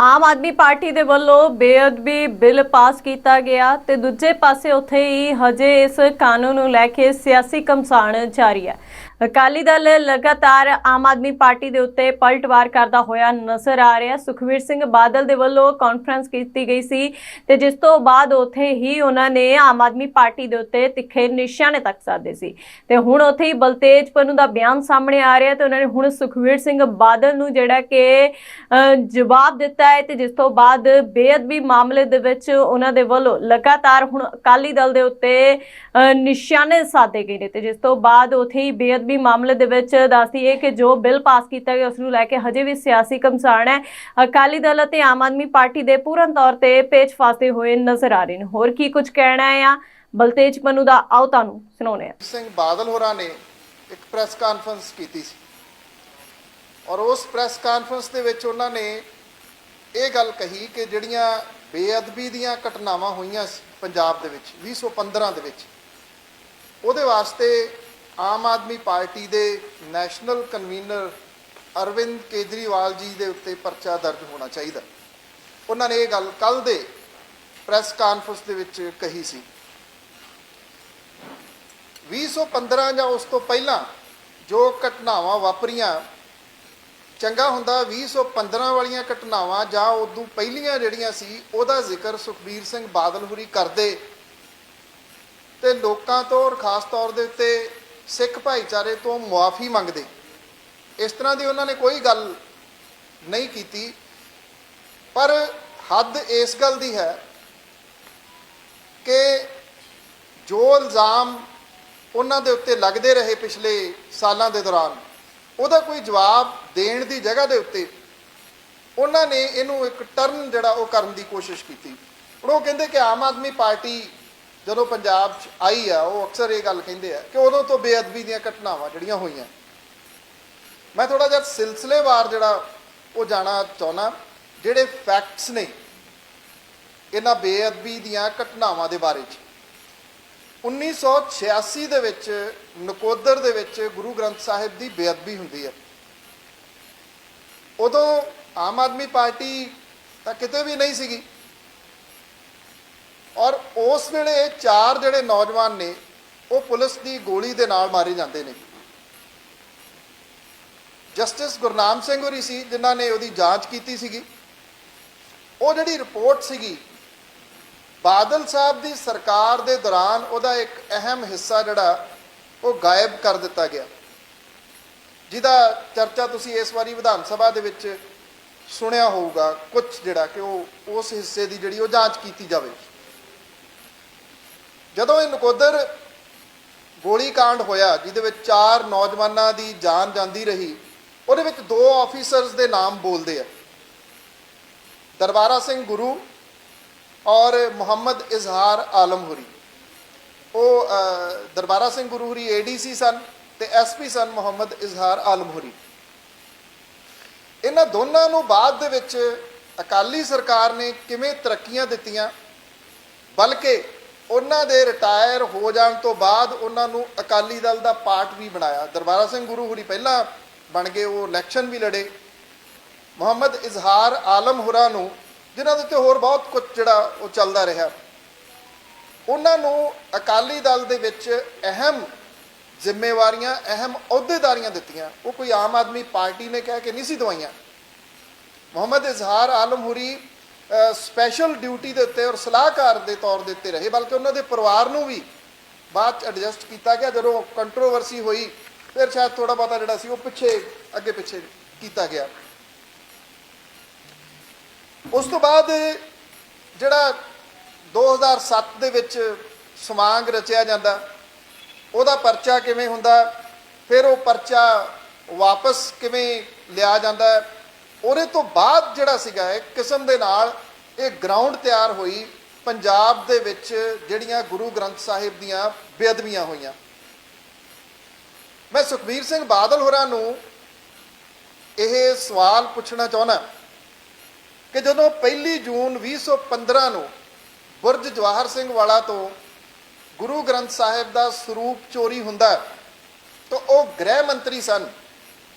ਆਮ Aadmi party ਦੇ ਵੱਲੋਂ ਬੇਅਦਬੀ ਬਿੱਲ ਪਾਸ ਕੀਤਾ ਗਿਆ ਤੇ ਦੂਜੇ ਪਾਸੇ ਉੱਥੇ ਹੀ ਹਜੇ ਇਸ ਕਾਨੂੰਨ ਨੂੰ ਲੈ ਕੇ ਸਿਆਸੀ ਘਮਸਾਣ ਜਾਰੀ ਹੈ। ਅਕਾਲੀ ਦਲ ਲਗਾਤਾਰ ਆਮ ਆਦਮੀ ਪਾਰਟੀ ਦੇ ਉੱਤੇ ਪਲਟਵਾਰ ਕਰਦਾ ਹੋਇਆ ਨਜ਼ਰ ਆ ਰਿਹਾ। ਸੁਖਵੀਰ ਸਿੰਘ ਬਾਦਲ ਦੇ ਵੱਲੋਂ ਕਾਨਫਰੰਸ ਕੀਤੀ ਗਈ ਸੀ ਤੇ ਜਿਸ ਤੋਂ ਬਾਅਦ ਉੱਥੇ ਹੀ ਉਹਨਾਂ ਨੇ ਆਮ ਆਦਮੀ ਪਾਰਟੀ ਦੇ ਉੱਤੇ ਤਿੱਖੇ ਨਿਸ਼ਾਨੇ ਤੱਕ ਸਾਧੇ ਸੀ। ਤੇ ਹੁਣ ਉੱਥੇ ਹੀ ਬਲਤੇਜ ਪੰਨੂ ਦਾ ਬਿਆਨ ਸਾਹਮਣੇ ਆ ਰਿਹਾ ਤੇ ਉਹਨਾਂ ਨੇ ਹੁਣ ਸੁਖਵੀਰ ਸਿੰਘ ਬਾਦਲ ਨੂੰ ਜਿਹੜਾ ਕਿ ਜਵਾਬ ਦਿੱਤਾ ਹੈ ਤੇ ਜਿਸ ਤੋਂ ਬਾਅਦ ਬੇਅਦਬੀ ਮਾਮਲੇ ਦੇ ਵਿੱਚ ਉਹਨਾਂ ਦੇ ਵੱਲੋਂ ਲਗਾਤਾਰ ਹੁਣ ਅਕਾਲੀ ਦਲ ਦੇ ਉੱਤੇ ਨਿਸ਼ਾਨੇ ਸਾਧੇ ਗਏ ਨੇ ਤੇ ਜਿਸ ਤੋਂ ਬਾਅਦ ਉੱਥੇ ਹੀ ਬੇਅਦਬੀ ਮਾਮਲੇ ਦੇ ਵਿੱਚ ਦੱਸਦੀ ਹੈ ਕਿ ਜੋ ਬਿੱਲ ਪਾਸ ਕੀਤਾ ਗਿਆ ਉਸ ਨੂੰ ਲੈ ਕੇ ਹਜੇ ਵੀ ਸਿਆਸੀ ਘਮਸਾਣ ਹੈ। ਅਕਾਲੀ ਦਲ ਅਤੇ ਆਮ ਆਦਮੀ ਪਾਰਟੀ ਦੇ ਪੂਰਨ ਤੌਰ ਤੇ ਪੇਚ ਫਾਸਦੇ ਹੋਏ ਨਜ਼ਰ ਆ ਰਹੇ ਨੇ। ਹੋਰ ਕੀ ਕੁਝ ਕਹਿਣਾ ਹੈ ਆ ਬਲਤੇਜ ਪੰਨੂ ਦਾ ਆਓ ਤੁਹਾਨੂੰ ਸੁਣਾਉਂਦੇ ਹਾਂ। ਸਿੰਘ ਬਾਦਲ ਹੋਰਾਂ ਨੇ ਇੱਕ ਪ੍ਰੈਸ ਕਾਨਫਰੰਸ ਕੀਤੀ ਸੀ। ਔਰ ਉਸ ਪ੍ਰੈਸ ਕਾਨਫਰੰਸ ਦੇ ਵਿੱਚ ਉਹਨਾਂ ਨੇ ਇਹ ਗੱਲ ਕਹੀ ਕਿ ਜਿਹੜੀਆਂ ਬੇਅਦਬੀ ਦੀਆਂ ਘਟਨਾਵਾਂ ਹੋਈਆਂ ਸੀ ਪੰਜਾਬ ਦੇ ਵਿੱਚ 2015 ਦੇ ਵਿੱਚ, ਉਹਦੇ ਵਾਸਤੇ ਆਮ ਆਦਮੀ ਪਾਰਟੀ ਦੇ ਨੈਸ਼ਨਲ ਕਨਵੀਨਰ ਅਰਵਿੰਦ ਕੇਜਰੀਵਾਲ ਜੀ ਦੇ ਉੱਤੇ ਪਰਚਾ ਦਰਜ ਹੋਣਾ ਚਾਹੀਦਾ। ਉਹਨਾਂ ਨੇ ਇਹ ਗੱਲ ਕੱਲ ਦੇ ਪ੍ਰੈਸ ਕਾਨਫਰੰਸ ਦੇ ਵਿੱਚ ਕਹੀ ਸੀ। 2015 ਜਾਂ ਉਸ ਤੋਂ ਪਹਿਲਾਂ ਜੋ ਘਟਨਾਵਾਂ ਵਾਪਰੀਆਂ, ਚੰਗਾ ਹੁੰਦਾ 2015 ਵਾਲੀਆਂ ਘਟਨਾਵਾਂ ਜਾਂ ਉਦੋਂ ਪਹਿਲੀਆਂ ਜਿਹੜੀਆਂ ਸੀ, ਉਹਦਾ ਜ਼ਿਕਰ ਸੁਖਬੀਰ ਸਿੰਘ ਬਾਦਲ ਹੁਰੀ ਕਰਦੇ ਤੇ ਲੋਕਾਂ ਤੋਂ ਔਰ ਖਾਸ ਤੌਰ ਦੇ ਉੱਤੇ ਸਿੱਖ ਭਾਈਚਾਰੇ ਤੋਂ ਮੁਆਫੀ ਮੰਗਦੇ। ਇਸ ਤਰ੍ਹਾਂ ਦੀ ਉਹਨਾਂ ਨੇ ਕੋਈ ਗੱਲ ਨਹੀਂ ਕੀਤੀ। ਪਰ ਹੱਦ ਇਸ ਗੱਲ ਦੀ ਹੈ ਕਿ ਜੋ ਇਲਜ਼ਾਮ ਉਹਨਾਂ ਦੇ ਉੱਤੇ ਲੱਗਦੇ ਰਹੇ ਪਿਛਲੇ ਸਾਲਾਂ ਦੇ ਦੌਰਾਨ, ਉਹਦਾ ਕੋਈ ਜਵਾਬ ਦੇਣ ਦੀ ਜਗ੍ਹਾ ਦੇ ਉੱਤੇ ਉਹਨਾਂ ਨੇ ਇਹਨੂੰ ਇੱਕ ਟਰਨ ਜਿਹੜਾ ਉਹ ਕਰਨ ਦੀ ਕੋਸ਼ਿਸ਼ ਕੀਤੀ। ਹੁਣ ਉਹ ਕਹਿੰਦੇ ਕਿ ਆਮ ਆਦਮੀ ਪਾਰਟੀ ਜਦੋਂ ਪੰਜਾਬ 'ਚ ਆਈ ਆ, ਉਹ ਅਕਸਰ ਇਹ ਗੱਲ ਕਹਿੰਦੇ ਆ ਕਿ ਉਦੋਂ ਤੋਂ ਬੇਅਦਬੀ ਦੀਆਂ ਘਟਨਾਵਾਂ ਜਿਹੜੀਆਂ ਹੋਈਆਂ। ਮੈਂ ਥੋੜਾ ਜਿਹਾ ਸਿਲਸਿਲੇਵਾਰ ਜਿਹੜਾ ਉਹ ਜਾਣਾ ਚਾਹੁੰਦਾ, ਜਿਹੜੇ ਫੈਕਟਸ ਨੇ ਇਹਨਾਂ ਬੇਅਦਬੀ ਦੀਆਂ ਘਟਨਾਵਾਂ ਦੇ ਬਾਰੇ 'ਚ। 1986 ਦੇ ਵਿੱਚ ਨਕੋਦਰ ਦੇ ਵਿੱਚ ਗੁਰੂ ਗ੍ਰੰਥ ਸਾਹਿਬ ਦੀ ਬੇਅਦਬੀ ਹੁੰਦੀ ਹੈ। ਉਦੋਂ ਆਮ ਆਦਮੀ ਪਾਰਟੀ ਤਾਂ ਕਿਤੇ ਵੀ ਨਹੀਂ ਸੀਗੀ। ਔਰ ਉਸ ਵੇਲੇ ਇਹ ਚਾਰ ਜਿਹੜੇ ਨੌਜਵਾਨ ਨੇ, ਉਹ ਪੁਲਿਸ ਦੀ ਗੋਲੀ ਦੇ ਨਾਲ ਮਾਰੇ ਜਾਂਦੇ ਨੇ। ਜਸਟਿਸ ਗੁਰਨਾਮ ਸਿੰਘ ਹੋਰੀ ਸੀ, ਜਿਨ੍ਹਾਂ ਨੇ ਉਹਦੀ ਜਾਂਚ ਕੀਤੀ ਸੀਗੀ। ਉਹ ਜਿਹੜੀ ਰਿਪੋਰਟ ਸੀਗੀ, ਬਾਦਲ ਸਾਹਿਬ ਦੀ ਸਰਕਾਰ ਦੇ ਦੌਰਾਨ ਉਹਦਾ ਇੱਕ ਅਹਿਮ ਹਿੱਸਾ ਜਿਹੜਾ, ਉਹ ਗਾਇਬ ਕਰ ਦਿੱਤਾ ਗਿਆ। ਜਿਹਦਾ ਚਰਚਾ ਤੁਸੀਂ ਇਸ ਵਾਰੀ ਵਿਧਾਨ ਸਭਾ ਦੇ ਵਿੱਚ ਸੁਣਿਆ ਹੋਊਗਾ ਕੁਝ ਜਿਹੜਾ ਕਿ ਉਹ ਉਸ ਹਿੱਸੇ ਦੀ ਜਿਹੜੀ ਉਹ ਜਾਂਚ ਕੀਤੀ ਜਾਵੇ ਜਦੋਂ ਇਹ ਨਕੋਦਰ ਗੋਲੀ ਕਾਂਡ ਹੋਇਆ, ਜਿਹਦੇ ਵਿੱਚ ਚਾਰ ਨੌਜਵਾਨਾਂ ਦੀ ਜਾਨ ਜਾਂਦੀ ਰਹੀ, ਉਹਦੇ ਵਿੱਚ ਦੋ ਆਫੀਸਰਸ ਦੇ ਨਾਮ ਬੋਲਦੇ ਆ। ਦਰਬਾਰਾ ਸਿੰਘ ਗੁਰੂ ਔਰ ਮੁਹੰਮਦ ਇਜ਼ਹਾਰ ਆਲਮ ਹੁਰੀ। ਉਹ ਦਰਬਾਰਾ ਸਿੰਘ ਗੁਰੂ ਹੁਰੀ ਏਡੀਸੀ ਸਨ ਤੇ ਐਸਪੀ ਸਨ ਮੁਹੰਮਦ ਇਜ਼ਹਾਰ ਆਲਮ ਹੁਰੀ। ਇਹਨਾਂ ਦੋਨਾਂ ਨੂੰ ਬਾਅਦ ਦੇ ਵਿੱਚ ਅਕਾਲੀ ਸਰਕਾਰ ਨੇ ਕਿਵੇਂ ਤਰੱਕੀਆਂ ਦਿੱਤੀਆਂ, ਬਲਕਿ ਉਹਨਾਂ ਦੇ ਰਿਟਾਇਰ ਹੋ ਜਾਣ ਤੋਂ ਬਾਅਦ ਉਹਨਾਂ ਨੂੰ ਅਕਾਲੀ ਦਲ ਦਾ ਪਾਰਟ ਵੀ ਬਣਾਇਆ। ਦਰਬਾਰਾ ਸਿੰਘ ਗੁਰੂ ਹੁਰੀ ਪਹਿਲਾਂ ਬਣ ਗਏ ਉਹ ਇਲੈਕਸ਼ਨ ਵੀ ਲੜੇ। ਮੁਹੰਮਦ ਇਜ਼ਹਾਰ ਆਲਮ ਹੁਰਾ ਨੂੰ, ਜਿਨ੍ਹਾਂ ਦੇ ਉੱਤੇ ਹੋਰ ਬਹੁਤ ਕੁਝ ਜਿਹੜਾ ਉਹ ਚੱਲਦਾ ਰਿਹਾ, ਉਹਨਾਂ ਨੂੰ ਅਕਾਲੀ ਦਲ ਦੇ ਵਿੱਚ ਅਹਿਮ ਜ਼ਿੰਮੇਵਾਰੀਆਂ, ਅਹਿਮ ਅਹੁਦੇਦਾਰੀਆਂ ਦਿੱਤੀਆਂ। ਉਹ ਕੋਈ ਆਮ ਆਦਮੀ ਪਾਰਟੀ ਨੇ ਕਹਿ ਕੇ ਨਹੀਂ ਸੀ ਦਵਾਈਆਂ। ਮੁਹੰਮਦ ਇਜ਼ਹਾਰ ਆਲਮ ਹੁਰੀ ਸਪੈਸ਼ਲ ਡਿਊਟੀ ਦੇ ਉੱਤੇ ਔਰ ਸਲਾਹਕਾਰ ਦੇ ਤੌਰ ਦੇ ਉੱਤੇ ਰਹੇ, ਬਲਕਿ ਉਹਨਾਂ ਦੇ ਪਰਿਵਾਰ ਨੂੰ ਵੀ ਬਾਅਦ ਚ ਐਡਜਸਟ ਕੀਤਾ ਗਿਆ, ਜਦੋਂ ਕੰਟਰੋਵਰਸੀ ਹੋਈ, ਫਿਰ ਸ਼ਾਇਦ ਥੋੜਾ ਬਹੁਤਾ ਜਿਹੜਾ ਸੀ ਉਹ ਪਿੱਛੇ, ਅੱਗੇ ਪਿੱਛੇ ਕੀਤਾ ਗਿਆ। ਉਸ ਤੋਂ ਬਾਅਦ ਜਿਹੜਾ 2007 ਦੇ ਵਿੱਚ ਸਮਾਂਗ ਰਚਿਆ ਜਾਂਦਾ, ਉਹਦਾ ਪਰਚਾ ਕਿਵੇਂ ਹੁੰਦਾ, ਫਿਰ ਉਹ ਪਰਚਾ ਵਾਪਸ ਕਿਵੇਂ ਲਿਆ ਜਾਂਦਾ ਉਹਦੇ ਤੋਂ ਬਾਅਦ ਜਿਹੜਾ ਸੀਗਾ ਇੱਕ ਕਿਸਮ ਦੇ ਨਾਲ ਇਹ ਗਰਾਊਂਡ ਤਿਆਰ ਹੋਈ, ਪੰਜਾਬ ਦੇ ਵਿੱਚ ਜਿਹੜੀਆਂ ਗੁਰੂ ਗ੍ਰੰਥ ਸਾਹਿਬ ਦੀਆਂ ਬੇਅਦਬੀਆਂ ਹੋਈਆਂ। ਮੈਂ ਸੁਖਬੀਰ ਸਿੰਘ ਬਾਦਲ ਹੋਰਾਂ ਨੂੰ ਇਹ ਸਵਾਲ ਪੁੱਛਣਾ ਚਾਹੁੰਦਾ ਕਿ ਜਦੋਂ 1 ਜੂਨ 2015 ਨੂੰ ਬੁਰਜ ਜਵਾਹਰ ਸਿੰਘ ਵਾਲਾ ਤੋਂ ਗੁਰੂ ਗ੍ਰੰਥ ਸਾਹਿਬ ਦਾ ਸਰੂਪ ਚੋਰੀ ਹੁੰਦਾ ਤਾਂ ਉਹ ਗ੍ਰਹਿ ਮੰਤਰੀ ਸਨ।